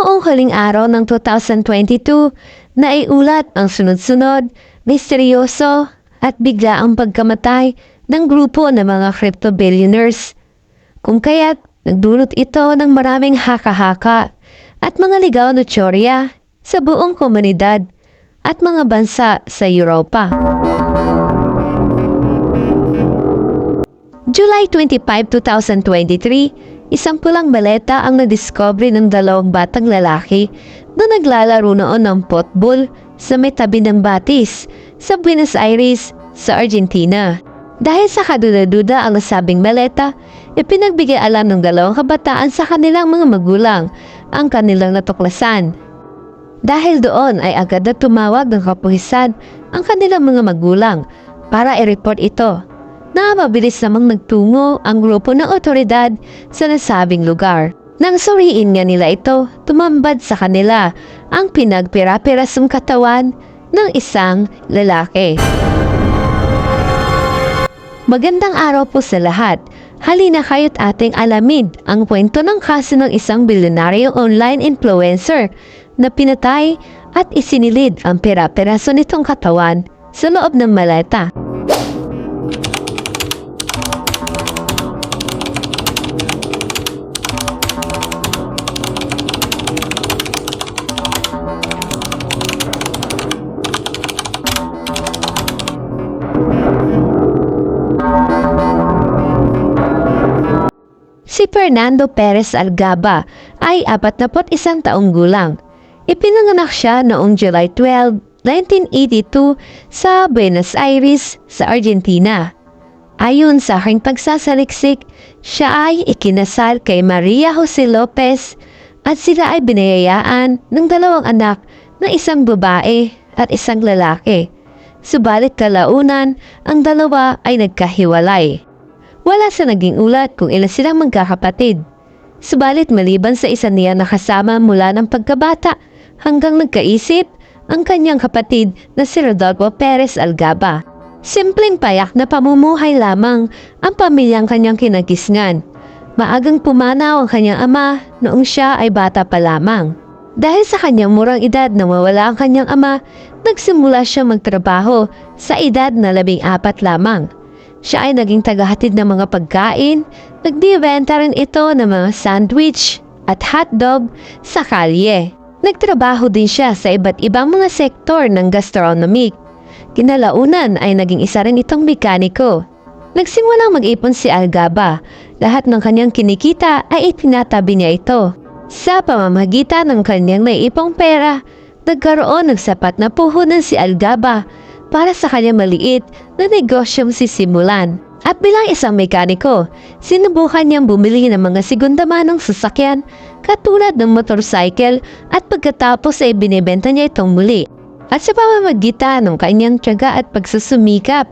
Noong huling araw ng 2022, naiulat ang sunod-sunod, misteryoso at bigla ang pagkamatay ng grupo ng mga crypto billionaires. Kung kaya't nagdulot ito ng maraming haka-haka at mga ligaw na tsorya sa buong komunidad at mga bansa sa Europa. July 25, 2023, isang pulang baleta ang nadiscover ng dalawang batang lalaki na naglalaro noon ng potball sa may tabi ng batis sa Buenos Aires sa Argentina. Dahil sa kaduda-duda ang nasabing baleta, ipinagbigay alam ng dalawang kabataan sa kanilang mga magulang ang kanilang natuklasan. Dahil doon ay agad na tumawag ng kapuhisan ang kanilang mga magulang para i-report ito na mabilis namang nagtungo ang grupo ng otoridad sa nasabing lugar. Nang suriin nga nila ito, tumambad sa kanila ang pinagpira-pirasong katawan ng isang lalaki. Magandang araw po sa lahat. Halina kayo't ating alamin ang kwento ng kaso ng isang bilyonaryong online influencer na pinatay at isinilid ang pera-peraso nitong katawan sa loob ng maleta. Fernando Perez Algaba ay 41 taong gulang. Ipinanganak siya noong July 12, 1982 sa Buenos Aires sa Argentina. Ayon sa aking pagsasaliksik, siya ay ikinasal kay Maria Jose Lopez at sila ay binayayaan ng dalawang anak na isang babae at isang lalaki. Subalit kalaunan, ang dalawa ay nagkahiwalay. Wala sa naging ulat kung ilan silang magkakapatid. Subalit maliban sa isa niya nakasama mula ng pagkabata hanggang nagkaisip ang kanyang kapatid na si Rodolfo Perez Algaba. Simpleng payak na pamumuhay lamang ang pamilyang kanyang kinagisngan. Maagang pumanaw ang kanyang ama noong siya ay bata pa lamang. Dahil sa kanyang murang edad na mawala ang kanyang ama, nagsimula siya magtrabaho sa edad na labing apat lamang. Siya ay naging tagahatid ng mga pagkain, nagdibenta rin ito ng mga sandwich at hotdog sa kalye. Nagtrabaho din siya sa iba't ibang mga sektor ng gastronomic. Kinalaunan ay naging isa rin itong mekaniko. Nagsimulang mag-ipon si Algaba. Lahat ng kanyang kinikita ay itinatabi niya ito. Sa pamamagitan ng kanyang naiipong pera, nagkaroon ng sapat na puhunan si Algaba para sa kanyang maliit na negosyong sisimulan. At bilang isang mekaniko, sinubukan niyang bumili ng mga segundamanong sasakyan katulad ng motorcycle at pagkatapos ay binibenta niya itong muli. At sa pamamagitan ng kanyang tiyaga at pagsusumikap,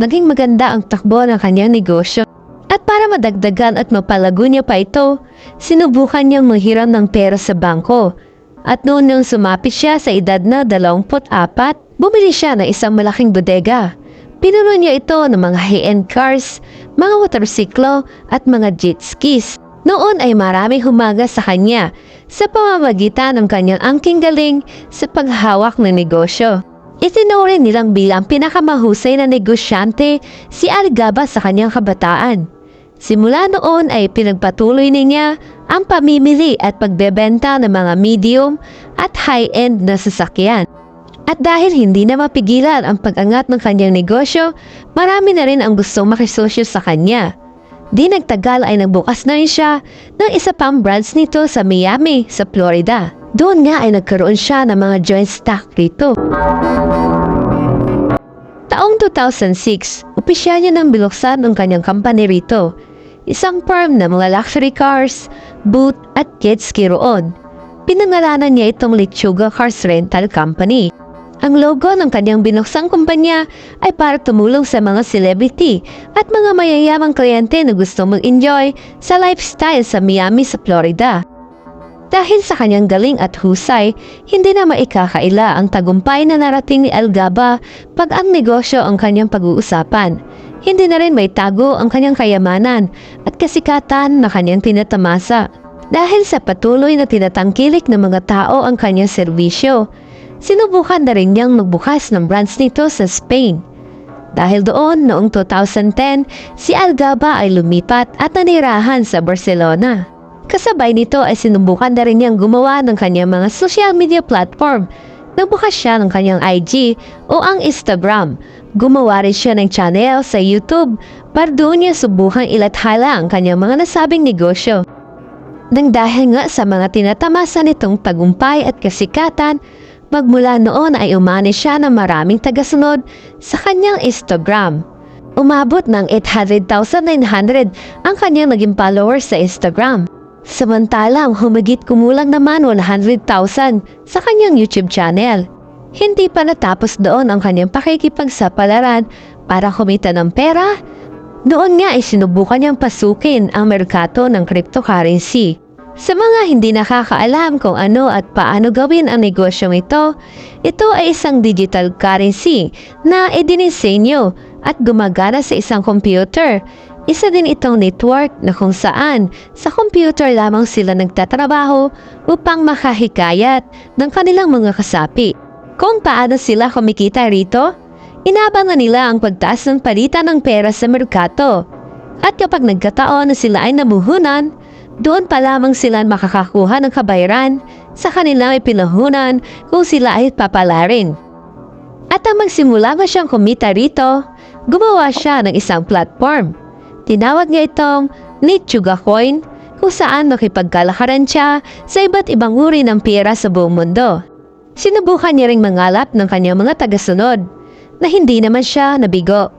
naging maganda ang takbo ng kanyang negosyo. At para madagdagan at mapalago niya pa ito, sinubukan niyang manghiram ng pera sa bangko. At noon nang sumapit siya sa edad na 24, bumili siya ng isang malaking bodega. Pinuno niya ito ng mga high-end cars, mga motorsiklo at mga jet skis. Noon ay marami humaga sa kanya sa pamamagitan ng kanyang angking galing sa paghawak ng negosyo. Itinuring nilang bilang pinakamahusay na negosyante si Algaba sa kanyang kabataan. Simula noon ay pinagpatuloy niya ang pamimili at pagbebenta ng mga medium at high-end na sasakyan. At dahil hindi na mapigilan ang pag-angat ng kanyang negosyo, marami na rin ang gustong makisosyo sa kanya. Di nagtagal ay nagbukas na rin siya ng isa pang branch nito sa Miami, sa Florida. Doon nga ay nagkaroon siya ng mga joint stock rito. Taong 2006, opisyal niya nang binuksan ang kanyang company rito. Isang firm na mga luxury cars, boot at jet ski. Pinangalanan niya itong Lechuga Cars Rental Company. Ang logo ng kanyang binuksang kumpanya ay para tumulong sa mga celebrity at mga mayayamang kliyente na gusto mag-enjoy sa lifestyle sa Miami sa Florida. Dahil sa kanyang galing at husay, hindi na maikakaila ang tagumpay na narating ni Algaba pag ang negosyo ang kanyang pag-uusapan. Hindi na rin may tago ang kanyang kayamanan at kasikatan na kanyang tinatamasa. Dahil sa patuloy na tinatangkilik ng mga tao ang kanyang serbisyo, sinubukan na rin niyang magbukas ng branch nito sa Spain. Dahil doon, noong 2010, si Algaba ay lumipat at nanirahan sa Barcelona. Kasabay nito ay sinubukan na rin niyang gumawa ng kanyang mga social media platform. Nagbukas siya ng kanyang IG o ang Instagram. Gumawa rin siya ng channel sa YouTube para doon niya subukang ilathala ang kanyang mga nasabing negosyo. Nang dahil nga sa mga tinatamasa nitong tagumpay at kasikatan, magmula noon ay umani siya ng maraming tagasunod sa kanyang Instagram. Umabot ng 800,900 ang kanyang naging followers sa Instagram. Samantalang humigit kumulang naman 100,000 sa kanyang YouTube channel. Hindi pa natapos doon ang kanyang pakikipagsapalaran para kumita ng pera. Noon nga ay sinubukan niyang pasukin ang merkato ng cryptocurrency. Sa mga hindi nakakaalam kung ano at paano gawin ang negosyong ito, ito ay isang digital currency na idinisenyo at gumagana sa isang computer. Isa din itong network na kung saan sa computer lamang sila nagtatrabaho upang makahikayat ng kanilang mga kasapi. Kung paano sila kumikita rito, inabangan nila ang pagtaas ng palitan ng pera sa merkato. At kapag nagkataon na sila ay namuhunan, doon pa lamang sila makakakuha ng kabayaran sa kanilang ipinahunan kung sila ay papalarin. At ang magsimula ba siyang kumita rito, gumawa siya ng isang platform. Tinawag niya itong Nichuga Coin kung saan makipagkalakaran siya sa iba't ibang uri ng pera sa buong mundo. Sinubukan niya ring mangalap ng kanyang mga tagasunod na hindi naman siya nabigo.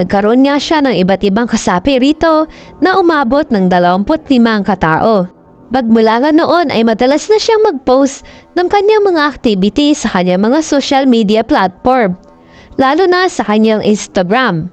Nagkaroon nga siya ng iba't ibang kasapi rito na umabot ng 25 katao. Bagmula nga noon ay madalas na siyang mag-post ng kanyang mga activity sa kanyang mga social media platform, lalo na sa kanyang Instagram.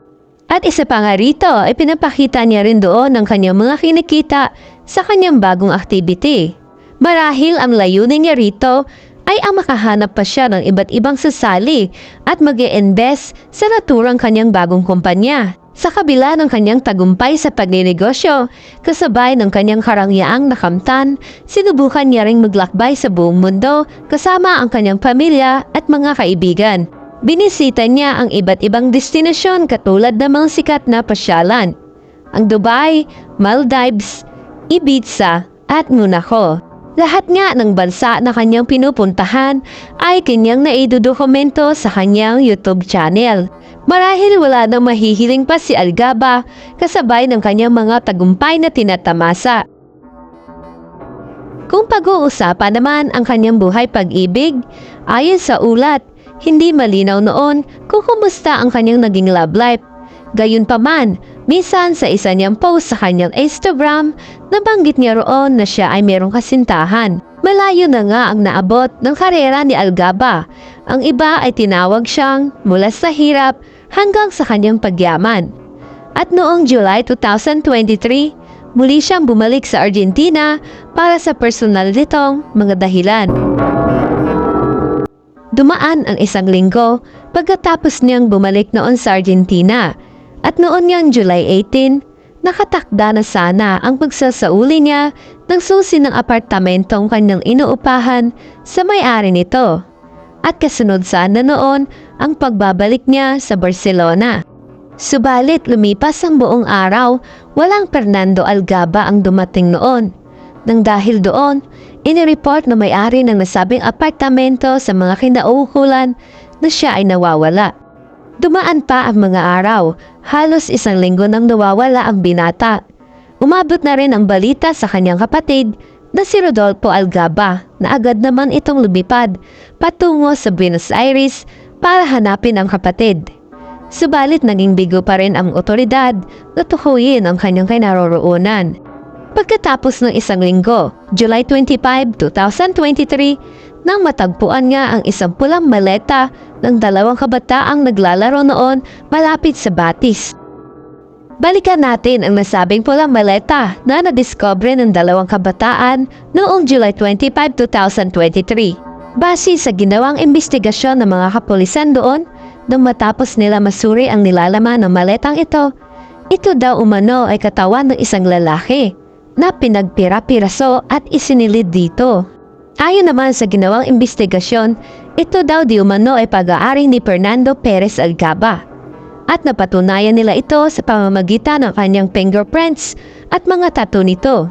At isa pa nga rito ay pinapakita niya rin doon ang kanyang mga kinikita sa kanyang bagong activity. Marahil ang layunin niya rito ay ang makahanap pa siya ng iba't ibang sasali at mag invest sa naturang kanyang bagong kumpanya. Sa kabila ng kanyang tagumpay sa pagninegosyo, kasabay ng kanyang karangyaang nakamtan, sinubukan niya ring maglakbay sa buong mundo kasama ang kanyang pamilya at mga kaibigan. Binisita niya ang iba't ibang destinasyon katulad ng mga sikat na pasyalan, ang Dubai, Maldives, Ibiza at Monaco. Lahat nga ng bansa na kanyang pinupuntahan ay kanyang naidodokumento sa kanyang YouTube channel. Marahil wala nang mahihiling pa si Algaba kasabay ng kanyang mga tagumpay na tinatamasa. Kung pag-uusapan naman ang kanyang buhay pag-ibig, ayon sa ulat, hindi malinaw noon kung kumusta ang kanyang naging love life. Gayunpaman, minsan sa isa niyang post sa kanyang Instagram, nabanggit niya roon na siya ay merong kasintahan. Malayo na nga ang naabot ng karera ni Algaba. Ang iba ay tinawag siyang mula sa hirap hanggang sa kanyang pagyaman. At noong July 2023, muli siyang bumalik sa Argentina para sa personal nitong mga dahilan. Dumaan ang isang linggo pagkatapos niyang bumalik noon sa Argentina at noon niyang July 18, nakatakda na sana ang pagsasauli niya ng susi ng apartamentong kanyang inuupahan sa may-ari nito. At kasunod sana noon ang pagbabalik niya sa Barcelona. Subalit lumipas ang buong araw, walang Fernando Algaba ang dumating noon. Nang dahil doon, inireport na may-ari ng nasabing apartamento sa mga kinaukulan na siya ay nawawala. Dumaan pa ang mga araw, halos isang linggo nang nawawala ang binata. Umabot na rin ang balita sa kanyang kapatid na si Rodolfo Algaba na agad naman itong lumipad patungo sa Buenos Aires para hanapin ang kapatid. Subalit naging bigo pa rin ang otoridad na tukuyin ang kanyang kinaroroonan. Pagkatapos ng isang linggo, July 25, 2023, nang matagpuan nga ang isang pulang maleta ng dalawang kabataang naglalaro noon malapit sa Batis. Balikan natin ang nasabing pulang maleta na nadiscover ng dalawang kabataan noong July 25, 2023. Base sa ginawang investigasyon ng mga kapulisan doon, nang matapos nila masuri ang nilalaman ng maletang ito, ito daw umano ay katawan ng isang lalaki na pinagpira-piraso at isinilid dito. Ayon naman sa ginawang investigasyon, ito daw di umano ay pag-aari ni Fernando Perez Algaba. At napatunayan nila ito sa pamamagitan ng kanyang fingerprints at mga tattoo nito.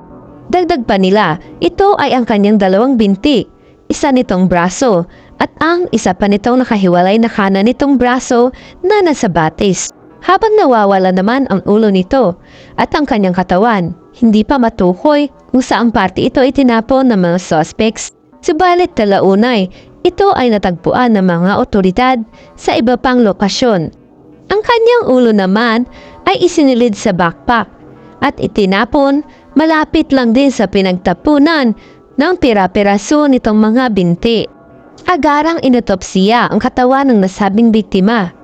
Dagdag pa nila, ito ay ang kanyang dalawang binti, isa nitong braso, at ang isa pa nitong nakahiwalay na kanan nitong braso na nasa batis. Habang nawawala naman ang ulo nito at ang kanyang katawan, hindi pa matukoy kung saang parte ito itinapon ng mga suspects. Subalit talaunay, ito ay natagpuan ng mga otoridad sa iba pang lokasyon. Ang kanyang ulo naman ay isinilid sa backpack at itinapon malapit lang din sa pinagtapunan ng pira-piraso nitong mga binti. Agarang inotopsiya ang katawan ng nasabing biktima.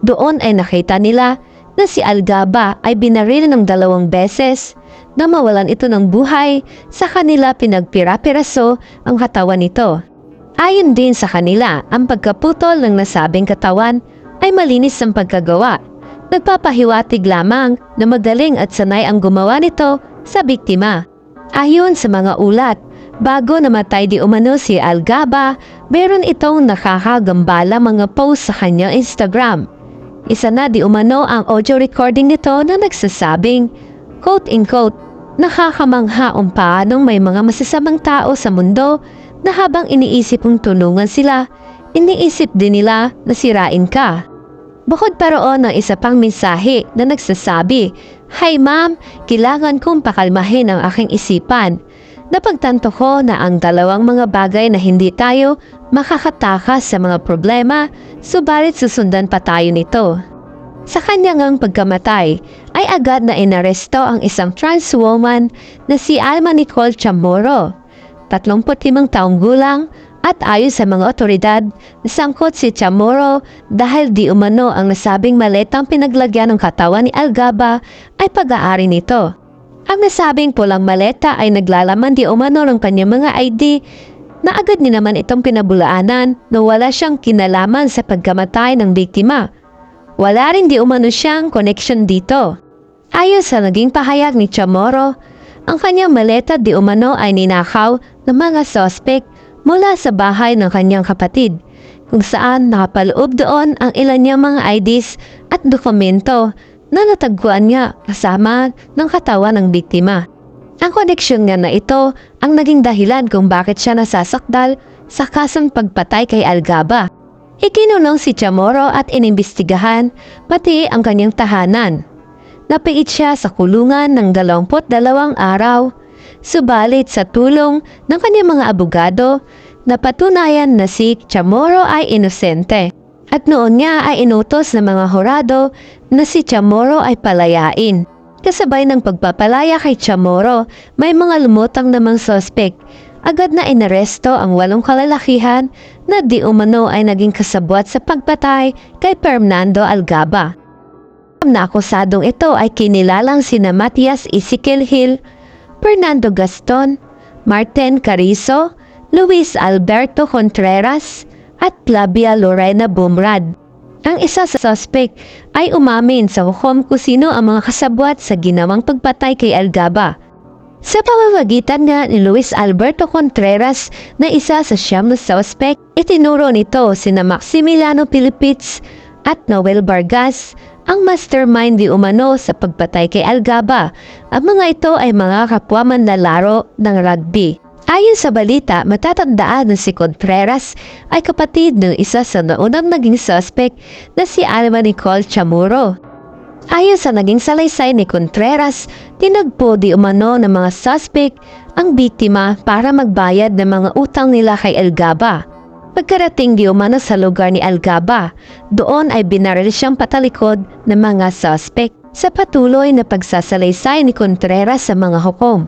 Doon ay nakita nila na si Algaba ay binaril ng dalawang beses na mawalan ito ng buhay sa kanila pinagpira-piraso ang katawan nito. Ayon din sa kanila, ang pagkaputol ng nasabing katawan ay malinis ang pagkagawa. Nagpapahiwatig lamang na magaling at sanay ang gumawa nito sa biktima. Ayon sa mga ulat, bago namatay di umano si Algaba, meron itong nakakagambala mga post sa kanyang Instagram. Isa na di umano ang audio recording nito na nagsasabing, quote-in-quote, nakakamangha kung paanong may mga masasamang tao sa mundo na habang iniisip mong tulungan sila, iniisip din nila na sirain ka. Bukod pa roon ang isa pang mensahe na nagsasabi, Hi ma'am, kailangan kong pakalmahin ang aking isipan. Napagtanto ko na ang dalawang mga bagay na hindi tayo makakatakas sa mga problema, subalit susundan pa tayo nito. Sa kanyang ang pagkamatay, ay agad na inaresto ang isang trans woman na si Alma Nicole Chamorro, 35 taong gulang at ayon sa mga otoridad, nasangkot si Chamorro dahil di umano ang nasabing maletang pinaglagyan ng katawan ni Algaba ay pag-aari nito. Ang nasabing pulang maleta ay naglalaman di umano ng kanyang mga ID na agad ni naman itong pinabulaanan na wala siyang kinalaman sa pagkamatay ng biktima. Wala rin di umano siyang connection dito. Ayon sa naging pahayag ni Chamorro, ang kanyang maleta di umano ay ninakaw ng mga suspect mula sa bahay ng kanyang kapatid kung saan nakapaloob doon ang ilan niyang mga IDs at dokumento na natagpuan niya kasama ng katawan ng biktima. Ang koneksyon nga na ito ang naging dahilan kung bakit siya nasasakdal sa kasong pagpatay kay Algaba. Ikinulong si Chamorro at inimbestigahan pati ang kanyang tahanan. Napiit siya sa kulungan ng 22 araw. Subalit sa tulong ng kanyang mga abogado, napatunayan na si Chamorro ay inosente. At noon nga ay inutos ng mga horado na si Chamorro ay palayain. Kasabay ng pagpapalaya kay Chamorro, may mga lumutang namang suspect. Agad na inaresto ang walong kalalakihan na di umano ay naging kasabwat sa pagpatay kay Fernando Algaba. Ang naakusadong ito ay kinilalang sina Matias Ezekiel Hill, Fernando Gaston, Martin Carizo, Luis Alberto Contreras, at Flavia Lorena Bumrad. Ang isa sa suspect ay umamin sa hukom kung sino ang mga kasabwat sa ginawang pagpatay kay Algaba. Sa pamamagitan nga ni Luis Alberto Contreras na isa sa siyam na suspect, itinuro nito sina Maximiliano Pilipits at Noel Vargas ang mastermind di umano sa pagpatay kay Algaba. Ang mga ito ay mga kapwa manlalaro ng rugby. Ayon sa balita, matatandaan na si Contreras ay kapatid ng isa sa naunang naging suspect na si Alma Nicole Chamorro. Ayon sa naging salaysay ni Contreras, tinagpo di umano ng mga suspect ang biktima para magbayad ng mga utang nila kay Algaba. Pagkarating di umano sa lugar ni Algaba, doon ay binaril siyang patalikod ng mga suspect sa patuloy na pagsasalaysay ni Contreras sa mga hukom.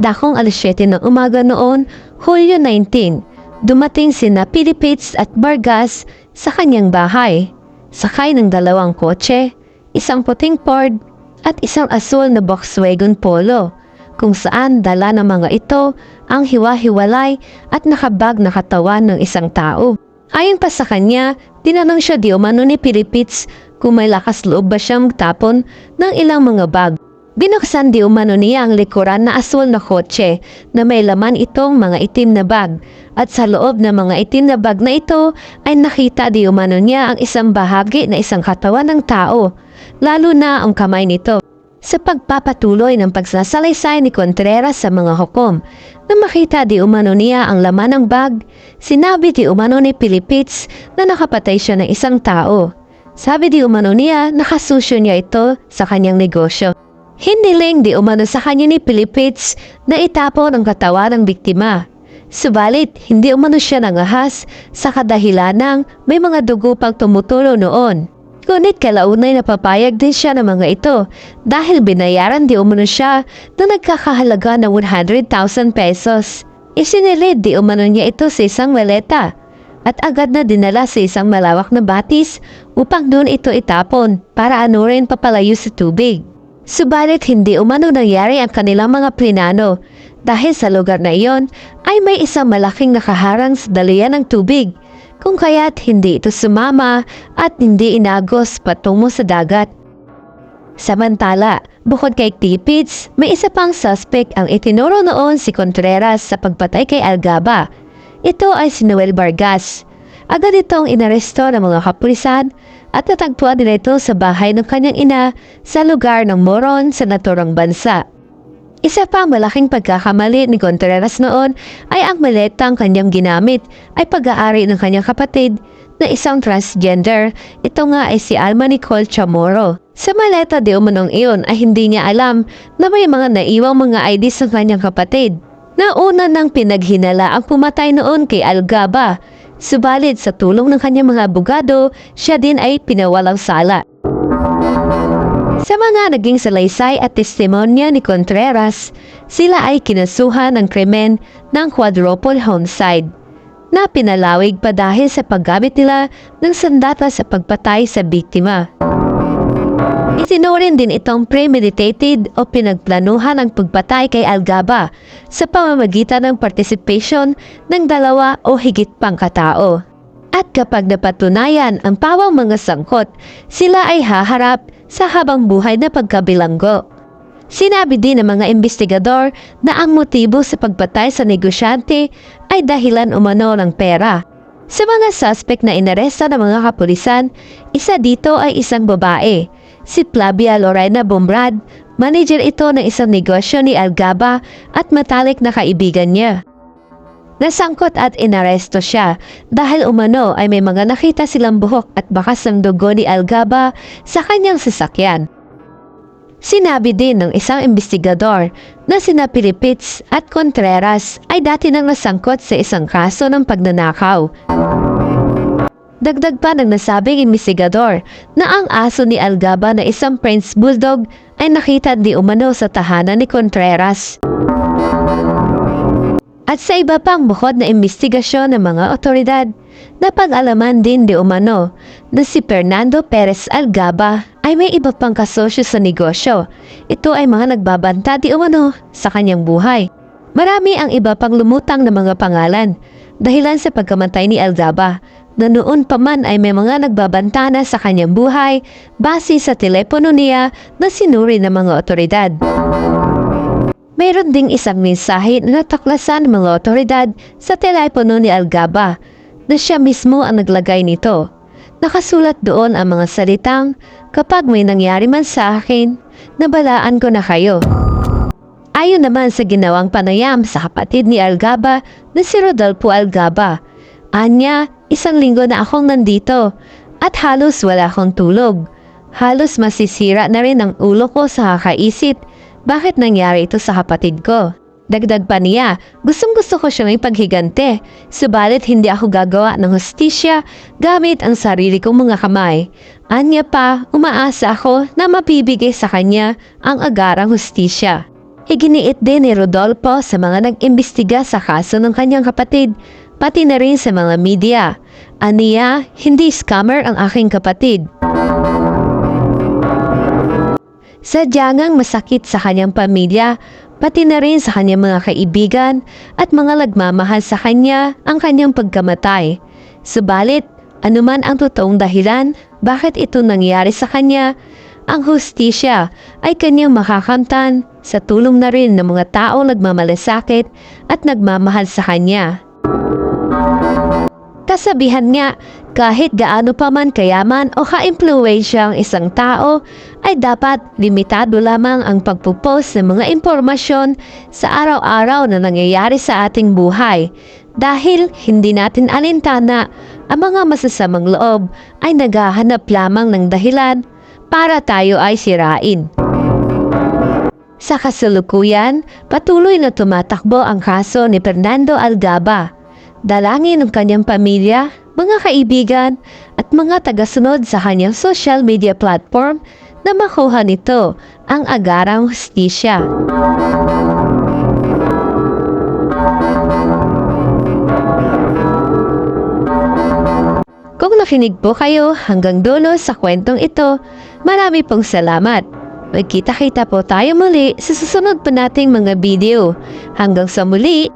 Dakong alas 7 ng umaga noon, Hulyo 19, dumating sina Pilipites at Vargas sa kanyang bahay. Sakay ng dalawang kotse, isang puting Ford at isang asul na Volkswagen Polo, kung saan dala ng mga ito ang hiwa-hiwalay at nakabag na katawan ng isang tao. Ayon pa sa kanya, tinanong siya di umano ni Pilipites kung may lakas loob ba siyang tapon ng ilang mga bag. Binuksan di umano niya ang likuran na asul na kotse na may laman itong mga itim na bag at sa loob ng mga itim na bag na ito ay nakita di umano niya ang isang bahagi na isang katawan ng tao, lalo na ang kamay nito. Sa pagpapatuloy ng pagsasalaysay ni Contreras sa mga hukom, na makita di umano niya ang laman ng bag, sinabi di umano ni Pilipits na nakapatay siya ng isang tao. Sabi di umano niya nakasusyo niya ito sa kanyang negosyo. Hiniling di umano sa kanya ni Pilipits na itapon ang katawan ng biktima. Subalit, hindi umano siya nangahas sa kadahilanang may mga dugo pang tumutulo noon. Ngunit kalaunay napapayag din siya ng mga ito dahil binayaran di umano siya na nagkakahalaga ng 100,000 pesos. Isinilid di umano niya ito sa isang maleta at agad na dinala sa isang malawak na batis upang doon ito itapon para anurin papalayo sa tubig. Subalit hindi umano nangyari ang kanilang mga plinano dahil sa lugar na iyon ay may isang malaking nakaharang sa dalian ng tubig kung kaya't hindi ito sumama at hindi inagos patungo sa dagat. Samantala, bukod kay Tipids, may isa pang suspect ang itinuro noon si Contreras sa pagpatay kay Algaba. Ito ay si Noel Vargas. Agad itong inaresto ng mga kapulisan at natagpuan nila ito sa bahay ng kanyang ina sa lugar ng Moron sa naturang bansa. Isa pa malaking pagkakamali ni Contreras noon ay ang maletang kanyang ginamit ay pag-aari ng kanyang kapatid na isang transgender. Ito nga ay si Alma Nicole Chamorro. Sa maleta di umanong iyon ay hindi niya alam na may mga naiwang mga IDs ng kanyang kapatid. Nauna nang pinaghinala ang pumatay noon kay Algaba. Subalit sa tulong ng kanyang mga abogado, siya din ay pinawalang sala. Sa mga naging salaysay at testimonya ni Contreras, sila ay kinasuhan ng krimen ng quadruple homicide na pinalawig pa dahil sa paggamit nila ng sandata sa pagpatay sa biktima. Itinurin din itong premeditated o pinagplanuhan ang pagpatay kay Algaba sa pamamagitan ng participation ng dalawa o higit pang katao. At kapag napatunayan ang pawang mga sangkot, sila ay haharap sa habang buhay na pagkabilanggo. Sinabi din ng mga investigador na ang motibo sa pagpatay sa negosyante ay dahilan umano ng pera. Sa mga suspect na inaresta ng mga kapulisan, isa dito ay isang babae, si Flavia Lorena Bombrad, manager ito ng isang negosyo ni Algaba at matalik na kaibigan niya. Nasangkot at inaresto siya dahil umano ay may mga nakita silang buhok at bakas ng dugo ni Algaba sa kanyang sasakyan. Sinabi din ng isang investigador na sina Pilipits at Contreras ay dati nang nasangkot sa isang kaso ng pagnanakaw. Dagdag pa ng nasabing investigador na ang aso ni Algaba na isang Prince Bulldog ay nakita di umano sa tahanan ni Contreras. At sa iba pang bukod na investigasyon ng mga otoridad, napag-alaman din di umano na si Fernando Perez Algaba ay may iba pang kasosyo sa negosyo. Ito ay mga nagbabanta di umano sa kanyang buhay. Marami ang iba pang lumutang na mga pangalan dahilan sa pagkamatay ni Algaba na noon pa man ay may mga nagbabanta na sa kanyang buhay base sa telepono niya na sinuri ng mga otoridad. Mayroon ding isang mensahe na nataklasan ng mga otoridad sa telepono ni Algaba na siya mismo ang naglagay nito. Nakasulat doon ang mga salitang, kapag may nangyari man sa akin, nabalaan ko na kayo. Ayon naman sa ginawang panayam sa kapatid ni Algaba na si Rodolfo Algaba. Anya, isang linggo na akong nandito at halos wala akong tulog. Halos masisira na rin ang ulo ko sa kakaisip bakit nangyari ito sa kapatid ko? Dagdag pa niya, gustong gusto ko siyang ipaghigante, subalit hindi ako gagawa ng hostisya gamit ang sarili kong mga kamay. Anya pa, umaasa ako na mapibigay sa kanya ang agarang hostisya. Iginiit din ni Rodolfo sa mga nag-imbestiga sa kaso ng kanyang kapatid, pati na rin sa mga media. Aniya, hindi scammer ang aking kapatid. Sadyang masakit sa kanyang pamilya, pati na rin sa kanyang mga kaibigan at mga nagmamahal sa kanya ang kanyang pagkamatay. Subalit, anuman ang totoong dahilan bakit ito nangyari sa kanya, ang hustisya ay kanyang makakamtan sa tulong na rin ng mga taong nagmamalasakit at nagmamahal sa kanya. Kasabihan nga, kahit gaano pa man kayaman o ka-impluensya ang isang tao, ay dapat limitado lamang ang pagpupost ng mga impormasyon sa araw-araw na nangyayari sa ating buhay dahil hindi natin alintana ang mga masasamang loob ay naghahanap lamang ng dahilan para tayo ay sirain. Sa kasalukuyan, patuloy na tumatakbo ang kaso ni Fernando Algaba. Dalangin ng kanyang pamilya, mga kaibigan, at mga tagasunod sa kanyang social media platform na makuha nito ang agarang hustisya. Kung nakinig po kayo hanggang dulo sa kwentong ito, marami pong salamat. Magkita-kita po tayo muli sa susunod pa nating mga video. Hanggang sa muli,